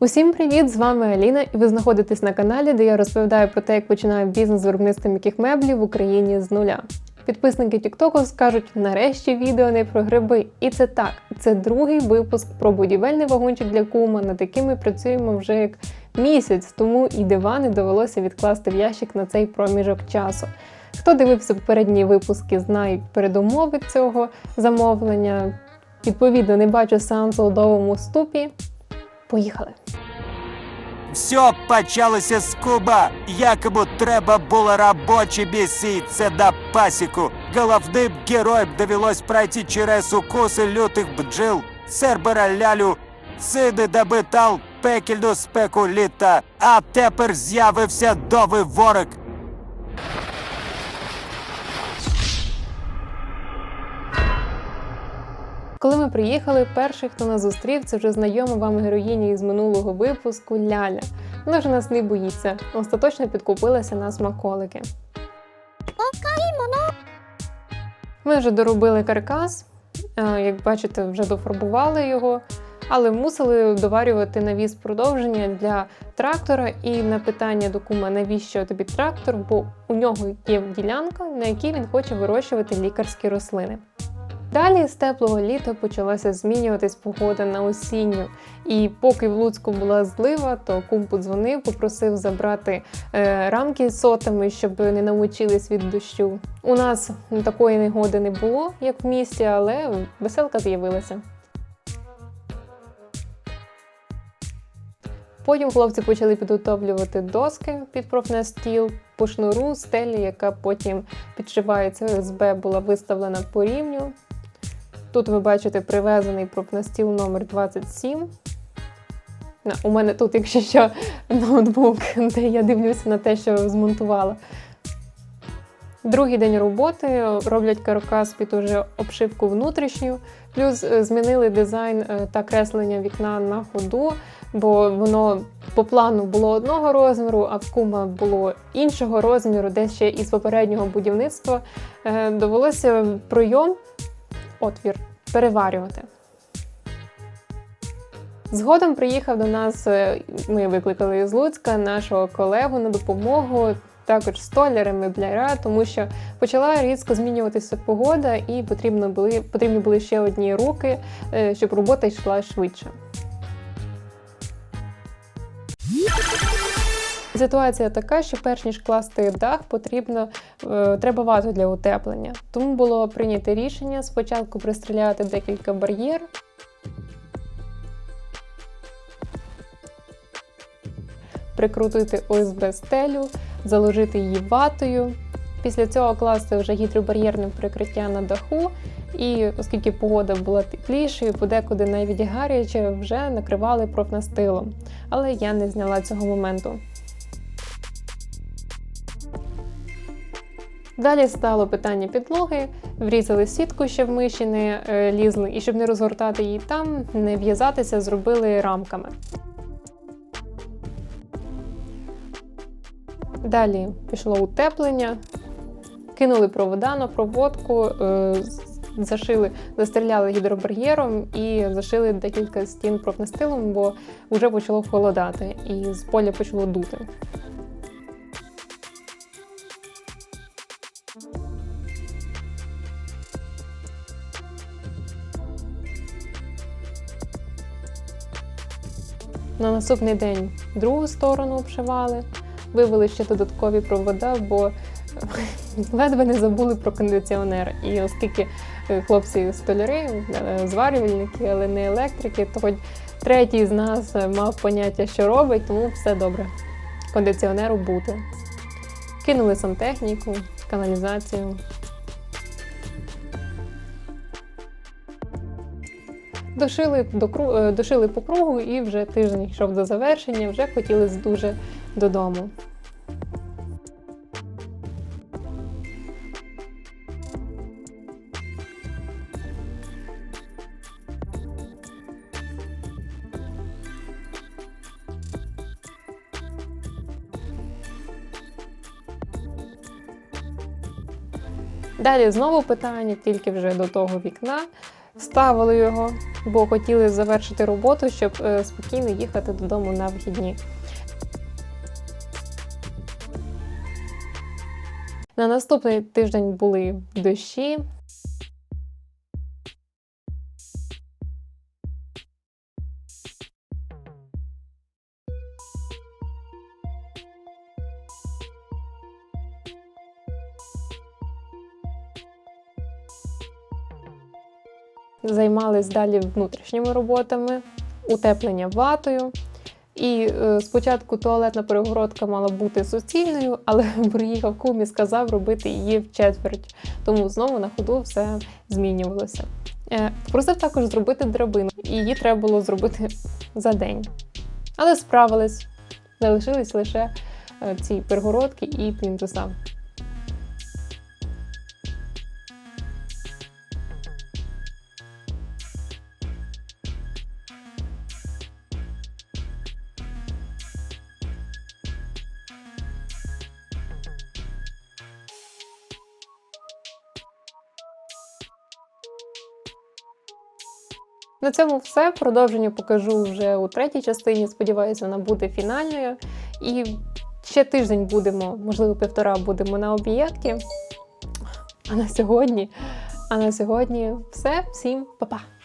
Усім привіт! З вами Аліна, і ви знаходитесь на каналі, де я розповідаю про те, як починаю бізнес з виробництва м'яких меблів в Україні з нуля. Підписники TikTok скажуть, нарешті відео не про гриби. І це так, це другий випуск про будівельний вагончик для кума, над яким ми працюємо вже як місяць, тому і дивани довелося відкласти в ящик на цей проміжок часу. Хто дивився попередні випуски, знає передумови цього замовлення. Відповідно, не бачу сеансу у довгому ступі. Поїхали! Все почалося з куба. Якому треба було робочі місії, до пасіку. Головним героям довелось пройти через укуси лютих бджіл, сербера лялю, сини добитал пекельну спеку літа. А тепер з'явився довий ворог. Коли ми приїхали, перший, хто нас зустрів, це вже знайома вам героїня із минулого випуску Ляля. Вона вже нас не боїться, остаточно підкупилася на смаколики. Ми вже доробили каркас, е, як бачите, вже дофарбували його, але мусили доварювати навіс продовження для трактора. І на питання до кума, навіщо тобі трактор, бо у нього є ділянка, на якій він хоче вирощувати лікарські рослини. Далі з теплого літа почалася змінюватись погода на осінню. І поки в Луцьку була злива, то кум подзвонив, попросив забрати е, рамки з сотами, щоб не намочились від дощу. У нас такої негоди не було, як в місті, але веселка з'явилася. Потім хлопці почали підготовлювати доски під профнастіл по шнуру, стелі, яка потім підшивається ОСБ, була виставлена по рівню. Тут ви бачите привезений профнастіл номер 27. У мене тут, якщо що, ноутбук, де я дивлюся на те, що змонтувала. Другий день роботи роблять каркас під уже обшивку внутрішню, плюс е, змінили дизайн е, та креслення вікна на ходу, бо воно по плану було одного розміру, а в кума було іншого розміру, десь ще із попереднього будівництва. Е, Довелося пройом, отвір, переварювати. Згодом приїхав до нас, е, ми викликали з Луцька нашого колегу на допомогу, також столяри, мебляра, тому що почала різко змінюватися погода, і потрібно були, потрібні були ще одні руки, е, щоб робота йшла швидше. Ситуація така, що перш ніж класти дах, потрібно е, треба вату для утеплення. Тому було прийнято рішення спочатку пристріляти декілька бар'єр. Прикрутити ОСБ стелю, заложити її ватою. Після цього класти вже гідробар'єрне прикриття на даху, і оскільки погода була теплішою, подекуди навіть гаряче, вже накривали профнастилом. Але я не зняла цього моменту. Далі стало питання підлоги, врізали сітку, щоб миші не е, лізли, і щоб не розгортати її там, не в'язатися, зробили рамками. Далі пішло утеплення, кинули провода на проводку, е, зашили, застріляли гідробар'єром і зашили декілька стін профнастилом, бо вже почало холодати і з поля почало дути. На наступний день другу сторону обшивали, вивели ще додаткові провода, бо ледве не забули про кондиціонер. І оскільки е, хлопці столяри, е, зварювальники, але не електрики, то хоч третій з нас е, мав поняття, що робить, тому все добре. Кондиціонеру бути. Кинули сантехніку, каналізацію. Дошили, до, е, дошили по кругу і вже тиждень йшов до завершення, вже хотіли дуже додому. Далі знову питання, тільки вже до того вікна. Вставили його, бо хотіли завершити роботу, щоб е, спокійно їхати додому на вихідні. На наступний тиждень були дощі. Займались далі внутрішніми роботами, утеплення ватою. І е, спочатку туалетна перегородка мала бути суцільною, але приїхав кум і сказав робити її в четверть. Тому знову на ходу все змінювалося. Е, просив також зробити драбину, і її треба було зробити за день. Але справились, залишились лише е, ці перегородки і плінтуса. На цьому все. Продовження покажу вже у третій частині. Сподіваюся, вона буде фінальною. І ще тиждень будемо, можливо, півтора будемо на об'єкті. А на сьогодні, а на сьогодні все. Всім па-па!